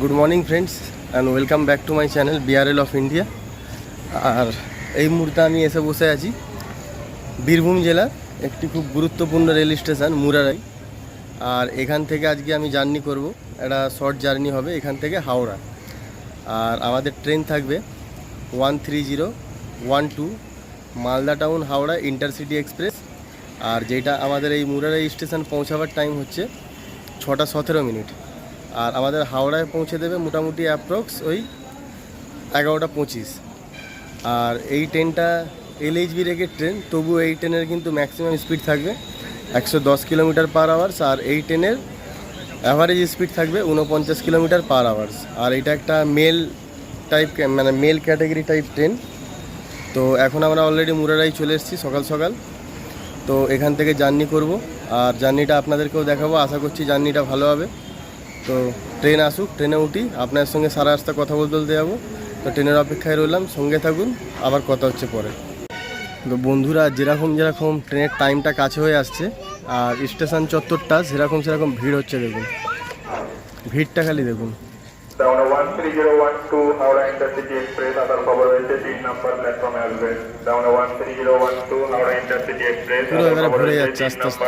Good morning friends and welcome back to my channel BRL of India আর এই মুহূর্তে আমি এসে বসে আছি বীরভূম জেলার একটি খুব গুরুত্বপূর্ণ রেল স্টেশন, মুরারাই। আর এখান থেকে আজকে আমি জার্নি করব একটা শর্ট জার্নি হবে, এখান থেকে হাওড়া। আর আমাদের ট্রেন থাকবে one three zero one two Malda town, Howrah intercity express. আর যেটা আমাদের এই মুরারাই স্টেশন পৌঁছাবার টাইম হচ্ছে ছটা সতেরো মিনিট। আর আমাদের হাওড়ায় পৌঁছে দেবে মোটামুটি অ্যাপ্রক্স ওই এগারোটা পঁচিশ। আর এই ট্রেনটা এলএইচবি রেগের ট্রেন তবু এই ট্রেনের কিন্তু ম্যাক্সিমাম স্পিড থাকবে একশো দশ কিলোমিটার পার আওয়ার্স আর এই ট্রেনের অ্যাভারেজ স্পিড থাকবে উনপঞ্চাশ কিলোমিটার পার আওয়ার্স আর এটা একটা মেল টাইপ মানে মেল ক্যাটাগরি টাইপ ট্রেন। তো এখন আমরা অলরেডি মুরারাই চলে এসেছি সকাল সকাল। তো এখান থেকে জার্নি করব। আর জার্নিটা আপনাদেরকেও দেখাবো। আশা করছি জার্নিটা ভালো হবে। তো ট্রেন আসুক ট্রেনে উঠি আপনার সঙ্গে সারা রাস্তা কথা বলতে বলতে যাব। তো ট্রেনের অপেক্ষায় রইলাম সঙ্গে থাকুন আবার কথা হচ্ছে পরে। তো বন্ধুরা যেরকম যেরকম ট্রেনের টাইমটা কাছে হয়ে আসছে আর স্টেশন চত্বরটা সেরকম সেরকম ভিড় হচ্ছে দেখুন। ভিড়টা খালি দেখুন। পুরো এবারে ভরে যাচ্ছে আস্তে আস্তে।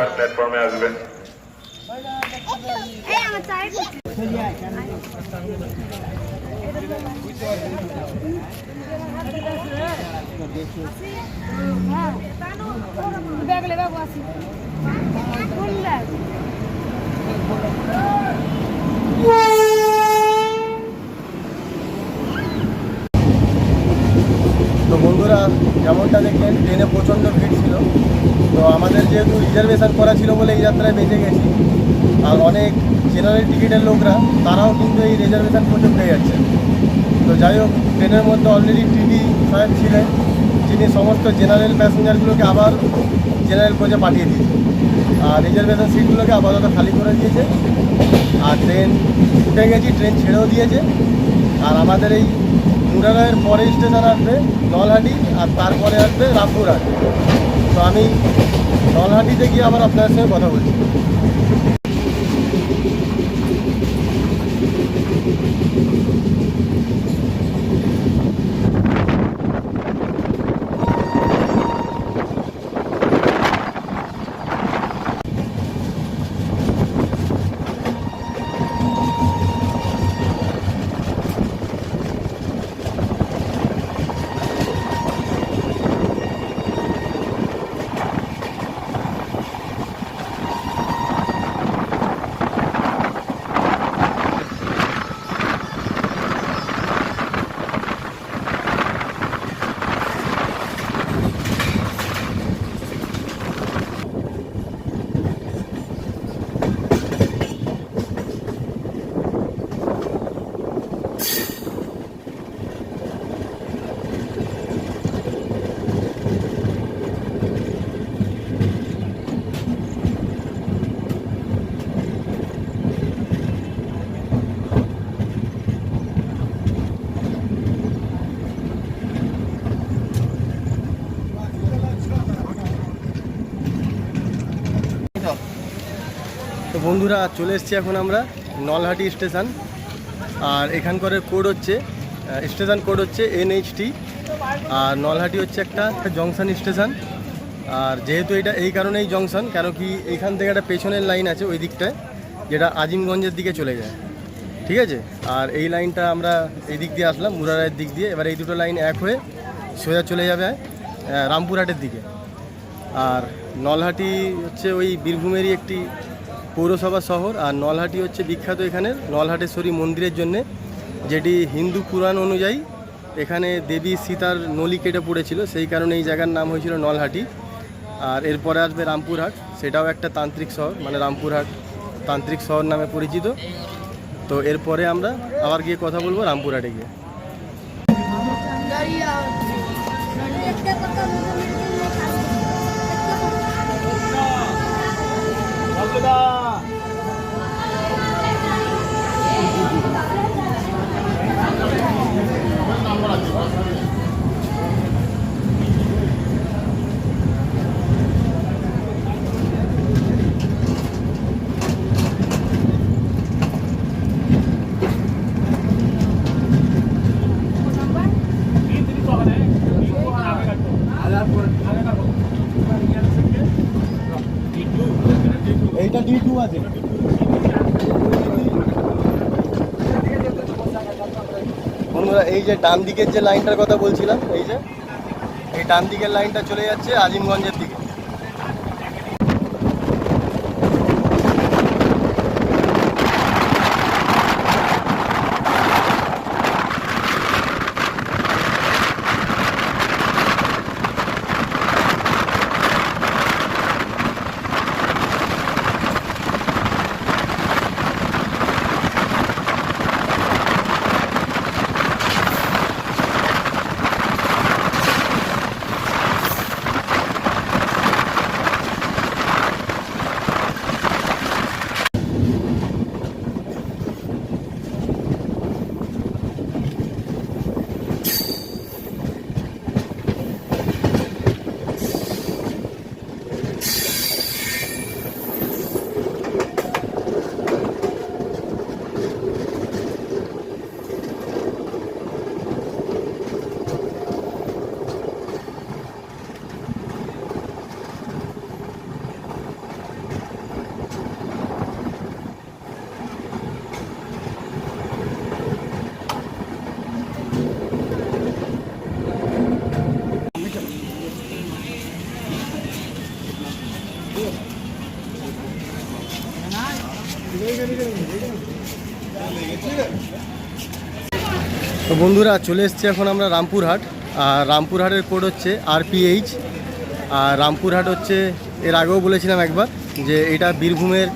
তো বন্ধুরা, যেমনটা দেখলেন, ট্রেনে প্রচণ্ড ভিড় ছিল। তো আমাদের যেহেতু রিজার্ভেশন করা ছিল বলে এই যাত্রায় বেঁচে গেছি। আর অনেক জেনারেল টিকিটের লোকরা, তারাও কিন্তু এই রিজার্ভেশন পর্যন্ত পেয়ে যাচ্ছে। তো যাই হোক, ট্রেনের মধ্যে অলরেডি টিভি সাহেব ছিলেন, যিনি সমস্ত জেনারেল প্যাসেঞ্জারগুলোকে আবার জেনারেল কোচে পাঠিয়ে দিয়েছে আর রিজার্ভেশন সিটগুলোকে আপাতত খালি করে দিয়েছে। আর ট্রেন উঠে গেছি ট্রেন ছেড়েও দিয়েছে। আর আমাদের এই মুরাগাঁয়ের পরে স্টেশন আসবে নলহাটি, আর তারপরে আসবে রামপুরহাট। তো আমি নলহাটিতে গিয়ে আবার আপনাদের সঙ্গে কথা বলছি। フフフフ。বন্ধুরা চলে এসেছি এখন আমরা নলহাটি স্টেশন। আর এখানকার কোড হচ্ছে স্টেশন কোড হচ্ছে এনএইচটি আর নলহাটি হচ্ছে একটা জংশন স্টেশন। আর যেহেতু এটা এই কারণেই জংশন, কেন কি এইখান থেকে একটা পেছনের লাইন আছে ওই দিকটায়, যেটা আজিমগঞ্জের দিকে চলে যায়। ঠিক আছে? আর এই লাইনটা আমরা এই দিক দিয়ে আসলাম মুরারায়ের দিক দিয়ে। এবার এই দুটো লাইন এক হয়ে সোজা চলে যাবে রামপুরহাটের দিকে। আর নলহাটি হচ্ছে ওই বীরভূমেরই একটি পৌরসভা শহর আর নলহাটি হচ্ছে বিখ্যাত এখানের। নলহাটেশ্বরী মন্দিরের জন্যে যেটি হিন্দু পুরাণ অনুযায়ী এখানে দেবী সীতার নলি কেটে পড়েছিল। সেই কারণে এই জায়গার নাম হয়েছিল নলহাটি। আর এরপরে আসবে রামপুরহাট। সেটাও একটা তান্ত্রিক শহর মানে রামপুরহাট তান্ত্রিক শহর নামে পরিচিত। তো এরপরে আমরা আবার গিয়ে কথা বলব রামপুরহাটে গিয়ে। 감사합니다. এই যে ডান দিকের যে লাইনটার কথা বলছিলাম, এই যে, এই ডান দিকের লাইনটা চলে যাচ্ছে আজিমগঞ্জের দিকে তো বন্ধুরা চলে এসেছি এখন আমরা রামপুরহাট। আর রামপুরহাটের কোড হচ্ছে আরপিএইচ আর রামপুরহাট হচ্ছে, এর আগেও বলেছিলাম একবার যে এটা বীরভূমের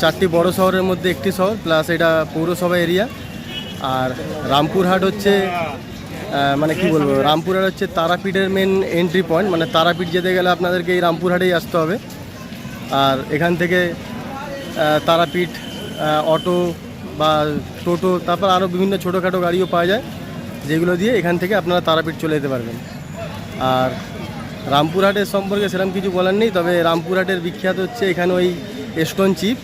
চারটি বড় শহরের মধ্যে একটি শহর প্লাস এটা পৌরসভা এরিয়া আর রামপুরহাট হচ্ছে মানে কি বলব, রামপুরহাট হচ্ছে তারাপীঠের মেন এন্ট্রি পয়েন্ট মানে তারাপীঠ যেতে গেলে আপনাদেরকে এই রামপুরহাটেই আসতে হবে। আর এখান থেকে তারাপীঠ অটো বা টোটো, তারপর আরও বিভিন্ন ছোটোখাটো গাড়িও পাওয়া যায়। যেগুলো দিয়ে এখান থেকে আপনারা তারাপীঠ চলে যেতে পারবেন। আর রামপুরহাটের সম্পর্কে সেরকম কিছু বলার নেই, তবে রামপুরহাটের বিখ্যাত হচ্ছে এখানে ওই স্টোন চিপ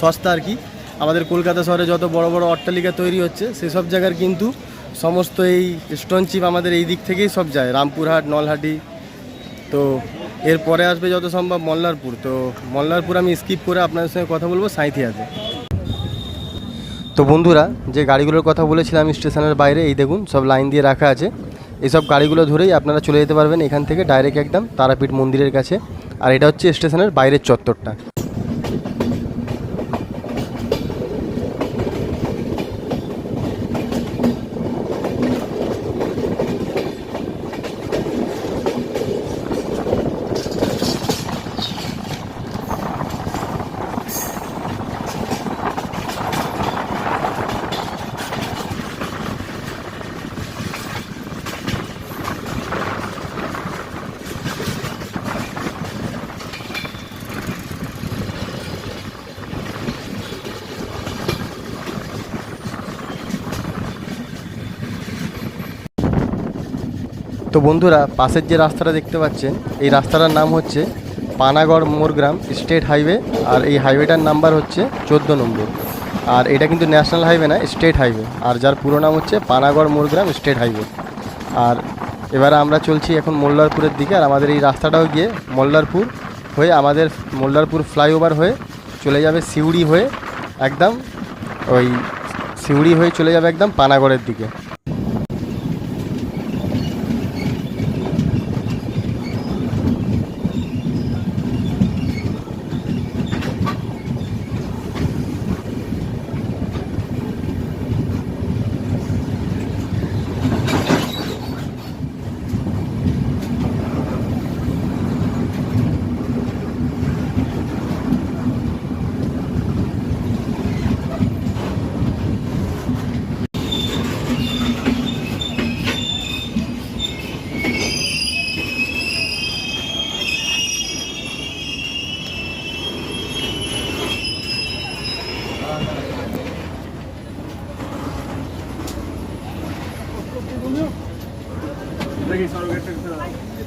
সস্তা আর কি। আমাদের কলকাতা শহরে যত বড় বড় অট্টালিকা তৈরি হচ্ছে, সেসব জায়গার কিন্তু সমস্ত এই স্টোন চিপ আমাদের এই দিক থেকেই সব যায়। রামপুরহাট, নলহাটি, তো এরপরে আসবে যত সম্ভব মল্লারপুর। তো মল্লারপুর আমি স্কিপ করে আপনাদের সঙ্গে কথা বলব সাঁইথিয়াতে। তো বন্ধুরা, যে গাড়িগুলোর কথা বলেছিলাম স্টেশনের বাইরে, এই দেখুন, সব লাইন দিয়ে রাখা আছে। এইসব গাড়িগুলো ধরেই আপনারা চলে যেতে পারবেন এখান থেকে, ডাইরেক্ট একদম তারাপীঠ মন্দিরের কাছে। আর এটা হচ্ছে স্টেশনের বাইরের চত্বরটা। তো বন্ধুরা, পাশের যে রাস্তাটা দেখতে পাচ্ছেন, এই রাস্তাটার নাম হচ্ছে পানাগড় মোরগ্রাম স্টেট হাইওয়ে, আর এই হাইওয়েটার নাম্বার হচ্ছে চোদ্দ নম্বর। আর এটা কিন্তু ন্যাশনাল হাইওয়ে না, স্টেট হাইওয়ে। আর যার পুরো নাম হচ্ছে পানাগড় মোরগ্রাম স্টেট হাইওয়ে। আর এবারে আমরা চলছি এখন মোল্লারপুরের দিকে, আর আমাদের এই রাস্তাটাও গিয়ে মোল্লারপুর হয়ে, আমাদের মোল্লারপুর ফ্লাইওভার হয়ে চলে যাবে সিউড়ি হয়ে, একদম ওই সিউড়ি হয়ে চলে যাবে একদম পানাগড়ের দিকে। सर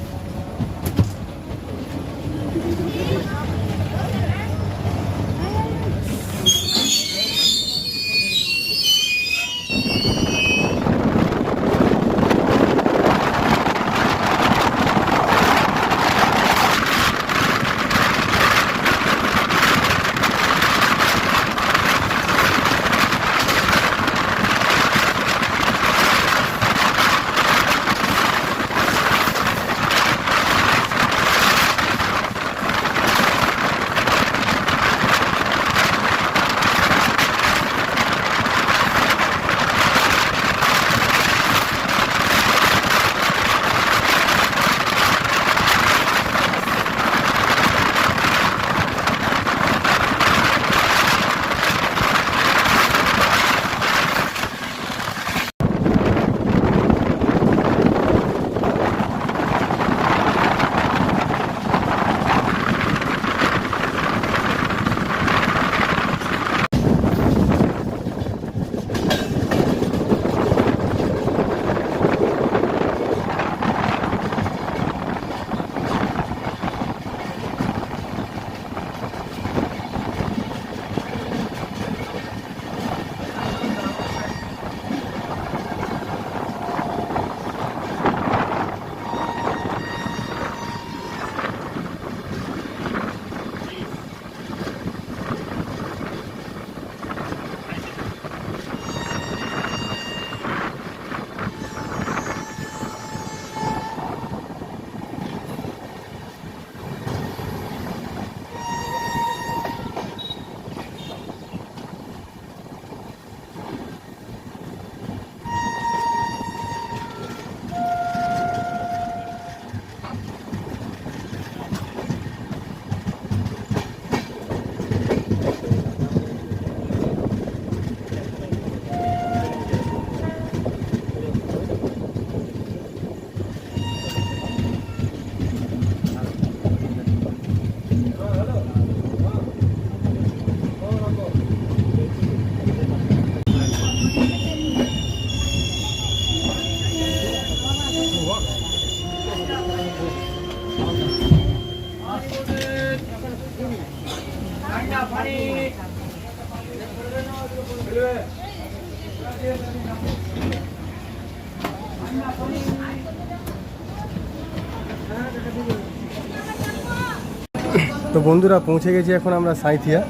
বন্ধুরা পৌঁছে গেছি এখন আমরা সাঁইথিয়া।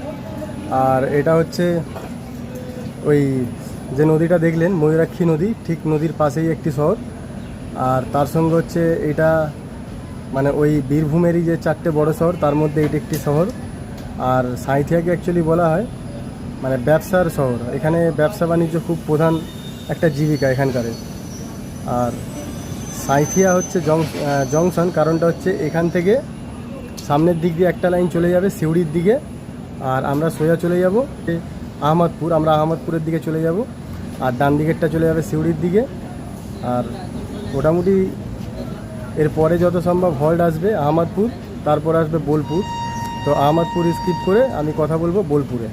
আর এটা হচ্ছে ওই যে নদীটা দেখলেন, ময়ূরাক্ষী নদী, ঠিক নদীর পাশেই একটি শহর। আর তার সঙ্গে হচ্ছে এটা মানে ওই বীরভূমেরই যে চারটে বড় শহর, তার মধ্যে এটি একটি শহর। আর সাঁইথিয়াকে অ্যাকচুয়ালি বলা হয় মানে ব্যবসার শহর। এখানে ব্যবসা বাণিজ্য খুব প্রধান একটা জীবিকা এখানকার। আর সাঁইথিয়া হচ্ছে জংশন, কারণটা হচ্ছে এখান থেকে সামনের দিক দিয়ে একটা লাইন চলে যাবে, সিউড়ির দিকে। আর আমরা সোজা চলে যাব। আহমদপুর, আমরা আহমদপুরের দিকে চলে যাব। আর ডান দিকেরটা চলে যাবে সিউড়ির দিকে। আর মোটামুটি এরপরে যত সম্ভব হল্ট আসবে আহমদপুর, তারপর আসবে বোলপুর। তো আহমদপুর স্কিপ করে আমি কথা বলব বোলপুরে।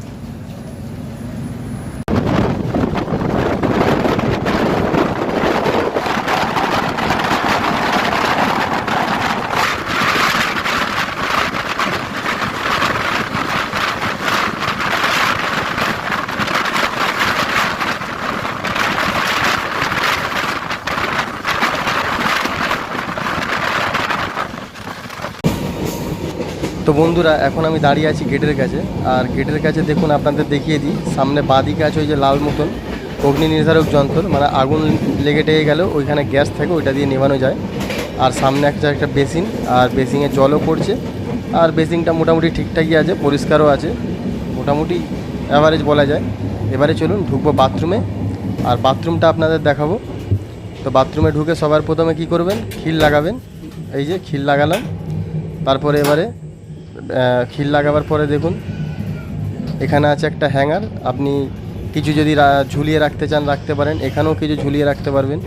তো বন্ধুরা, এখন আমি দাঁড়িয়ে আছি গেটের কাছে। আর গেটের কাছে দেখুন, আপনাদের দেখিয়ে দিই। সামনে বাঁদিকে আছে ওই যে লাল মতন অগ্নি নির্ধারক যন্ত্র। মানে আগুন লেগে টেগে গেল ওইখানে গ্যাস থাকে, ওইটা দিয়ে নেভানো যায়। আর সামনে একটা একটা বেসিন, আর বেসিংয়ে জলও পড়ছে। আর বেসিংটা মোটামুটি ঠিকঠাকই আছে, পরিষ্কারও আছে। মোটামুটি অ্যাভারেজ বলা যায়। এবারে চলুন, ঢুকবো বাথরুমে আর বাথরুমটা আপনাদের দেখাবো। তো বাথরুমে ঢুকে সবার প্রথমে কি করবেন? খিল লাগাবেন। এই যে খিল লাগালাম। তারপরে এবারে খিল লাগাবার পরে দেখুন, এখানে আছে একটা হ্যাঙ্গার। আপনি কিছু যদি ঝুলিয়ে রাখতে চান, রাখতে পারেন। এখানেও কিছু ঝুলিয়ে রাখতে পারবেন।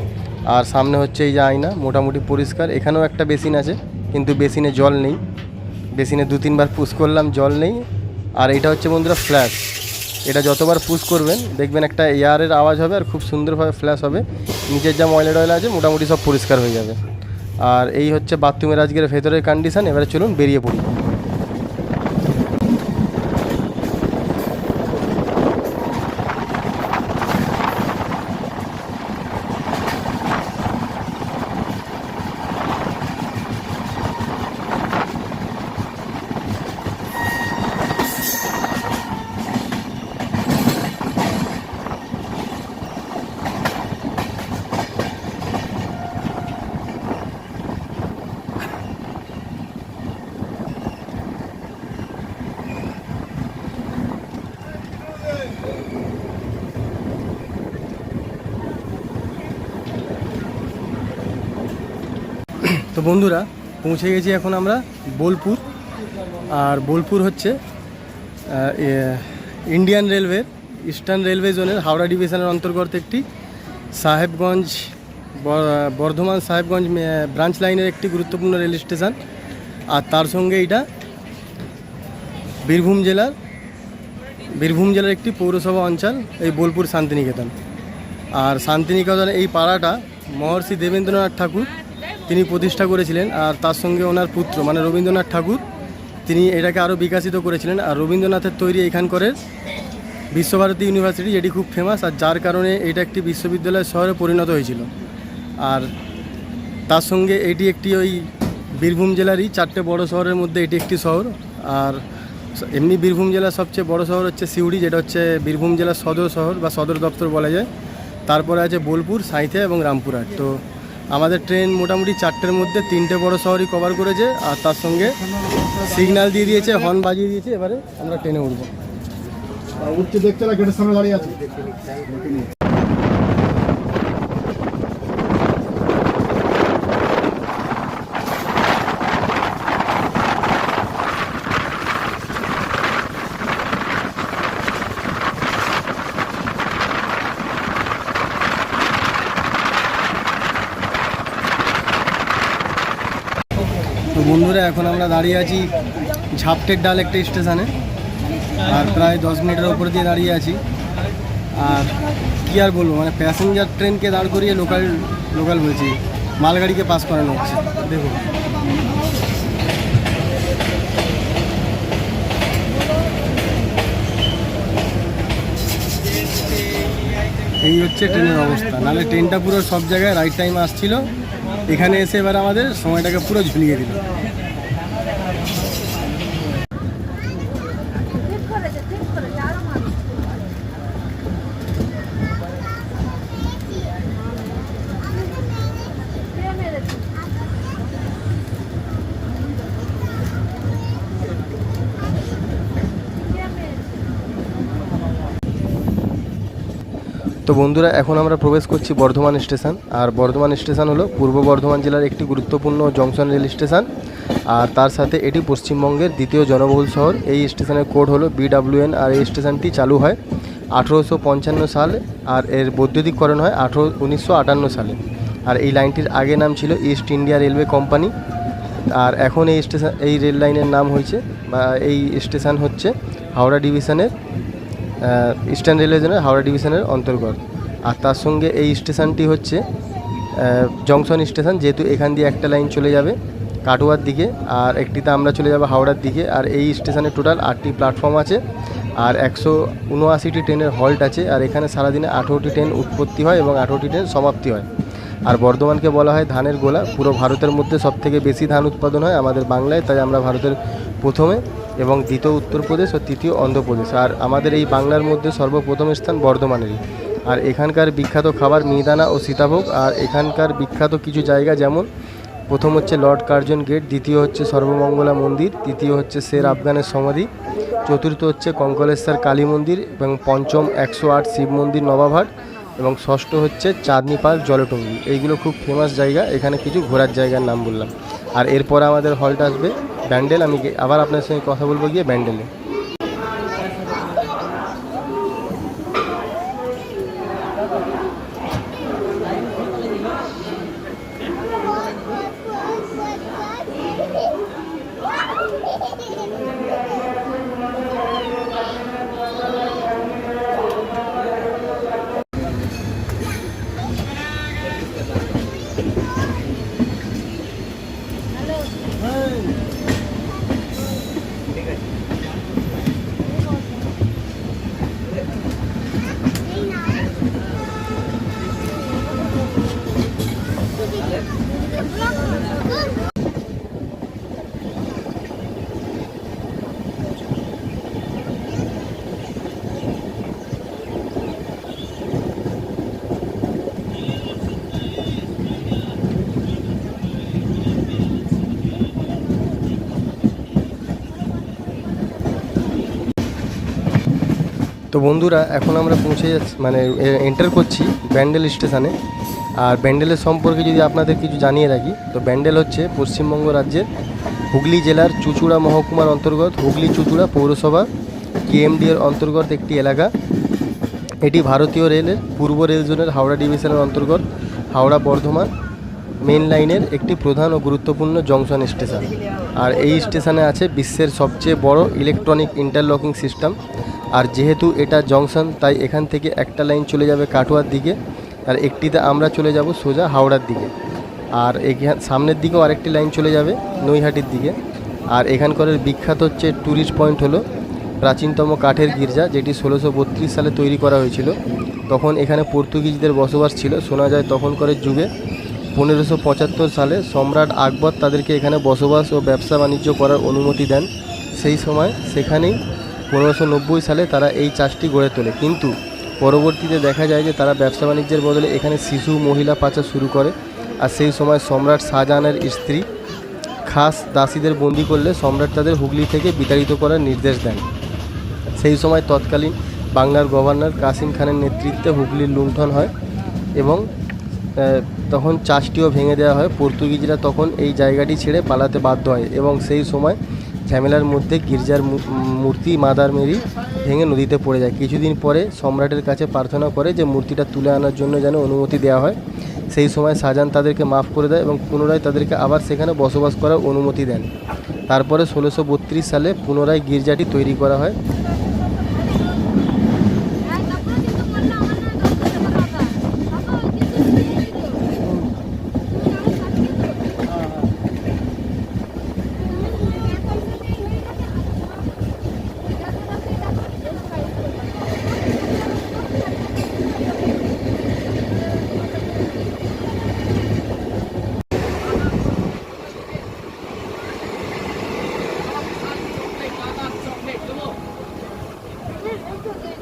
আর সামনে হচ্ছে এই যে আয়না, মোটামুটি পরিষ্কার। এখানেও একটা বেসিন আছে, কিন্তু বেসিনে জল নেই। বেসিনে দু তিনবার পুশ করলাম, জল নেই। আর এটা হচ্ছে বন্ধুরা ফ্ল্যাশ। এটা যতবার পুশ করবেন, দেখবেন একটা এয়ারের আওয়াজ হবে আর খুব সুন্দরভাবে ফ্ল্যাশ হবে। নিচের যা ময়লা টয়লা আছে, মোটামুটি সব পরিষ্কার হয়ে যাবে। আর এই হচ্ছে বাথরুমের আজকের ভেতরের কন্ডিশান এবারে চলুন বেরিয়ে পড়ি। তো বন্ধুরা, পৌঁছে গেছি এখন আমরা বোলপুর। আর বোলপুর হচ্ছে ইন্ডিয়ান রেলওয়ের ইস্টার্ন রেলওয়ে জোনের হাওড়া ডিভিশনের অন্তর্গত একটি সাহেবগঞ্জ বর্ধমান সাহেবগঞ্জ ব্রাঞ্চ লাইনের একটি গুরুত্বপূর্ণ রেল স্টেশন আর তার সঙ্গে এটা বীরভূম জেলার বীরভূম জেলার একটি পৌরসভা অঞ্চল, এই বোলপুর শান্তিনিকেতন। আর শান্তিনিকেতন এই পাড়াটা মহর্ষি দেবেন্দ্রনাথ ঠাকুর তিনি প্রতিষ্ঠা করেছিলেন আর তার সঙ্গে ওনার পুত্র মানে রবীন্দ্রনাথ ঠাকুর, তিনি এটাকে আরও বিকাশিত করেছিলেন। আর রবীন্দ্রনাথের তৈরি এখানকারের বিশ্বভারতী ইউনিভার্সিটি, যেটি খুব ফেমাস আর যার কারণে এটা একটি বিশ্ববিদ্যালয় শহরে পরিণত হয়েছিল। আর তার সঙ্গে এটি একটি ওই বীরভূম জেলারই চারটে বড় শহরের মধ্যে এটি একটি শহর। আর এমনি বীরভূম জেলার সবচেয়ে বড় শহর হচ্ছে সিউড়ি, যেটা হচ্ছে বীরভূম জেলার সদর শহর বা সদর দপ্তর বলা যায়। তারপরে আছে বোলপুর, সাঁইথিয়া এবং রামপুরহাট। তো আমাদের ট্রেন মোটামুটি চারটের মধ্যে তিনটে বড় শহরই কভার করেছে, আর তার সঙ্গে সিগন্যাল দিয়ে দিয়েছে হর্ন বাজিয়ে দিয়েছে, এবারে আমরা ট্রেনে উঠবো। উঠতে দেখতে গেটের সামনে দাঁড়িয়ে আছে। বন্ধুরা, এখন আমরা দাঁড়িয়ে আছি ঝাপটের ডাল একটা স্টেশনে। আর প্রায় দশ মিনিটের ওপর দিয়ে দাঁড়িয়ে আছি। আর কী আর বলব মানে প্যাসেঞ্জার ট্রেনকে দাঁড় করিয়ে লোকাল লোকাল বলছি। মালগাড়িকে পাস করানো হচ্ছে। দেখুন। এই হচ্ছে ট্রেনের অবস্থা। নাহলে ট্রেনটা পুরো সব জায়গায় রাইট টাইম আসছিল। এখানে এসে এবার আমাদের সময়টাকে পুরো ঝুলিয়ে দিল। তো বন্ধুরা, এখন আমরা প্রবেশ করছি বর্ধমান স্টেশন। আর বর্ধমান স্টেশন হলো পূর্ব বর্ধমান জেলার একটি গুরুত্বপূর্ণ জংশন রেল স্টেশন। আর তার সাথে এটি পশ্চিমবঙ্গের দ্বিতীয় জনবহুল শহর। এই স্টেশনের কোড হলো বিডাব্লিউএন আর এই স্টেশনটি চালু হয় আঠেরোশো পঞ্চান্ন সালে আর এর বৈদ্যুতিকরণ হয় আঠেরো, উনিশশো আটান্ন সালে। আর এই লাইনটির আগে নাম ছিল ইস্ট ইন্ডিয়া রেলওয়ে কোম্পানি। আর এখন এই স্টেশন, এই রেল লাইনের নাম হয়েছে, বা এই স্টেশন হচ্ছে হাওড়া ডিভিশনের ইস্টার্ন রেলওয়ে জোনের হাওড়া ডিভিশনের অন্তর্গত। আর তার সঙ্গে এই স্টেশনটি হচ্ছে জংশন স্টেশন যেহেতু এখান দিয়ে একটা লাইন চলে যাবে কাটোয়ার দিকে, আর একটিতে আমরা চলে যাব হাওড়ার দিকে। আর এই স্টেশনে টোটাল আটটি প্ল্যাটফর্ম আছে, আর একশো উনআশিটি ট্রেনের হল্ট আছে, আর এখানে সারাদিনে আঠেরোটি ট্রেন উৎপত্তি হয় এবং আঠেরোটি ট্রেন সমাপ্তি হয়। আর বর্ধমানকে বলা হয় ধানের গোলা। পুরো ভারতের মধ্যে সবথেকে বেশি ধান উৎপাদন হয় আমাদের বাংলায়, তাই আমরা ভারতের প্রথমে। এবং দ্বিতীয় উত্তরপ্রদেশ ও তৃতীয় অন্ধ্রপ্রদেশ। আর আমাদের এই বাংলার মধ্যে সর্বপ্রথম স্থান বর্ধমানেরই। আর এখানকার বিখ্যাত খাবার মিহিদানা ও সীতাভোগ, আর এখানকার বিখ্যাত কিছু জায়গা যেমন, প্রথম হচ্ছে লর্ড কার্জন গেট, দ্বিতীয় হচ্ছে সর্বমঙ্গলা মন্দির, তৃতীয় হচ্ছে শের আফগানের সমাধি, চতুর্থ হচ্ছে কঙ্কলেশ্বর কালী মন্দির এবং পঞ্চম একশো আট শিব মন্দির নবাবহাট, এবং ষষ্ঠ হচ্ছে চাঁদনিপাল জলটুঙ্গি। এইগুলো খুব ফেমাস জায়গা, এখানে কিছু ঘোরার জায়গার নাম বললাম। আর এরপর আমাদের হলটা আসবে ব্যান্ডেল আমি আবার আপনার সঙ্গে কথা বলব গিয়ে ব্যান্ডেলে। তো বন্ধুরা, এখন আমরা পৌঁছে যাচ্ছি মানে এন্টার করছি ব্যান্ডেল স্টেশনে। আর ব্যান্ডেলের সম্পর্কে যদি আপনাদের কিছু জানিয়ে রাখি, তো ব্যান্ডেল হচ্ছে পশ্চিমবঙ্গ রাজ্যের হুগলি জেলার চুচুড়া মহকুমার অন্তর্গত। হুগলি চুচুড়া পৌরসভা, কেএমডি এর অন্তর্গত একটি এলাকা। এটি ভারতীয় রেলের পূর্ব রেল জোনের হাওড়া ডিভিশনের অন্তর্গত, হাওড়া বর্ধমান মেন লাইনের একটি প্রধান ও গুরুত্বপূর্ণ জংশন স্টেশন। আর এই স্টেশনে আছে বিশ্বের সবচেয়ে বড় ইলেকট্রনিক ইন্টারলকিং সিস্টেম। আর যেহেতু এটা জংশন, তাই এখান থেকে একটা লাইন চলে যাবে কাটোয়ার দিকে আর একটিতে আমরা চলে যাব সোজা হাওড়ার দিকে। আর এখান সামনের দিকেও আরেকটি লাইন চলে যাবে নৈহাটির দিকে। আর এখানকার বিখ্যাত হচ্ছে ট্যুরিস্ট পয়েন্ট হলো প্রাচীনতম কাঠের গির্জা, যেটি ষোলোশো সালে তৈরি করা হয়েছিল। তখন এখানে পর্তুগিজদের বসবাস ছিল। শোনা যায় তখনকার যুগে পনেরোশো সালে সম্রাট আকবর তাদেরকে এখানে বসবাস ও ব্যবসা বাণিজ্য করার অনুমতি দেন। সেই সময় সেখানেই পনেরোশো সালে তারা এই চাষটি গড়ে তোলে। কিন্তু পরবর্তীতে দেখা যায় যে তারা ব্যবসা বাণিজ্যের বদলে এখানে শিশু, মহিলা পাচার শুরু করে। আর সেই সময় সম্রাট শাহজাহানের স্ত্রী খাস দাসীদের বন্দি করলে সম্রাট তাদের হুগলি থেকে বিতাড়িত করার নির্দেশ দেন। সেই সময় তৎকালীন বাংলার গভর্নর কাসিম খানের নেতৃত্বে হুগলির লুণ্ঠন হয় এবং তখন চাষটিও ভেঙে দেওয়া হয়। পর্তুগিজরা তখন এই জায়গাটি ছেড়ে পালাতে বাধ্য হয় এবং সেই সময় ঝামেলার মধ্যে গির্জার মূর্তি মাদার মেরি ভেঙে নদীতে পড়ে যায়। কিছুদিন পরে সম্রাটের কাছে প্রার্থনা করে যে মূর্তিটা তুলে আনার জন্য যেন অনুমতি দেওয়া হয়। সেই সময় শাহজাহান তাদেরকে মাফ করে দেয় এবং পুনরায় তাদেরকে আবার সেখানে বসবাস করার অনুমতি দেন। তারপরে ষোলোশো সালে পুনরায় গির্জাটি তৈরি করা হ্যাঁ তারপরে কিন্তু বললাম আমার না দরকার বাবা বাবা ওই কিন্তু দিয়ে দিল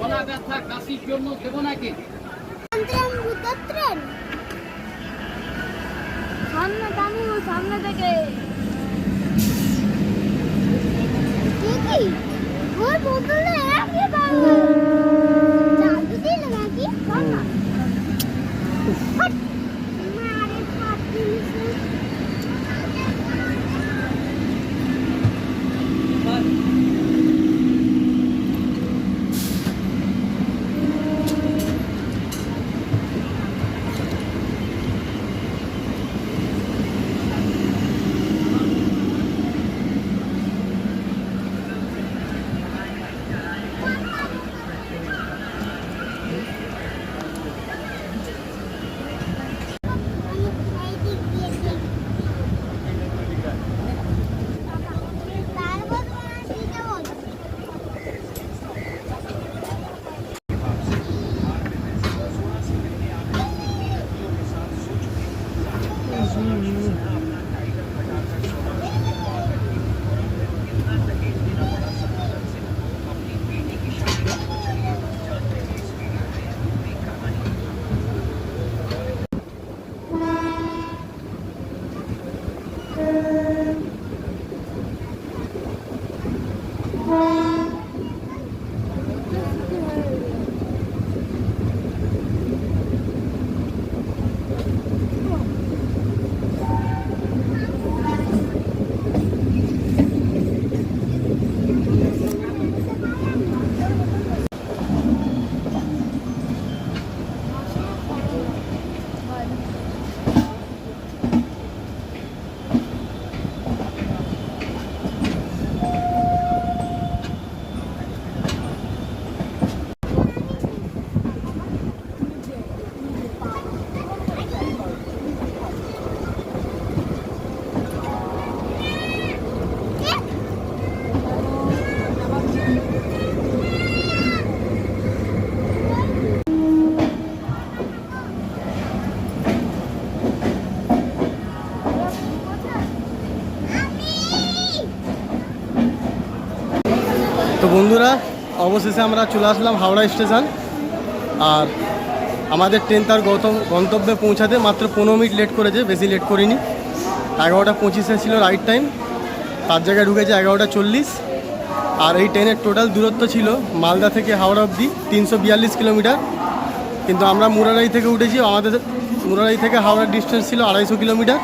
গলা ব্যথা কাশির জন্য দেবো নাকি সামনে দামি সামনে থেকে। কি ওর বোতলে? বন্ধুরা, অবশেষে আমরা চলে আসলাম হাওড়া স্টেশন। আর আমাদের ট্রেন তার গৌতম- গন্তব্যে পৌঁছাতে মাত্র পনেরো মিনিট লেট করেছে, বেশি লেট করিনি। এগারোটা পঁচিশে ছিল রাইট টাইম তার জায়গায় ঢুকেছে এগারোটা চল্লিশ। আর এই ট্রেনের টোটাল দূরত্ব ছিল মালদা থেকে হাওড়া অবধি তিনশো বিয়াল্লিশ কিলোমিটার। কিন্তু আমরা মুরারাই থেকে উঠেছি, আমাদের মুরারাই থেকে হাওড়ার ডিস্টেন্স ছিল আড়াইশো কিলোমিটার।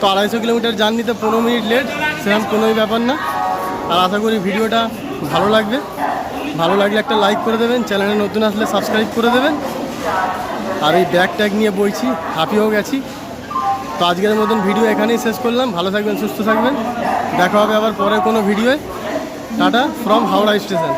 তো আড়াইশো কিলোমিটার জার্নিতে পনেরো মিনিট লেট, সেরকম কোনোই ব্যাপার না। আর আশা করি ভিডিওটা ভালো লাগবে। ভালো লাগলে একটা লাইক করে দেবেন চ্যানেলে নতুন আসলে সাবস্ক্রাইব করে দেবেন। আর এই ব্যাগ ট্যাগ নিয়ে বইছি, হাঁপিয়েও গেছি। তো আজকের মতন ভিডিও এখানেই শেষ করলাম। ভালো থাকবেন, সুস্থ থাকবেন। দেখা হবে আবার পরে কোনো ভিডিওয়ে টাটা ফ্রম হাওড়া স্টেশন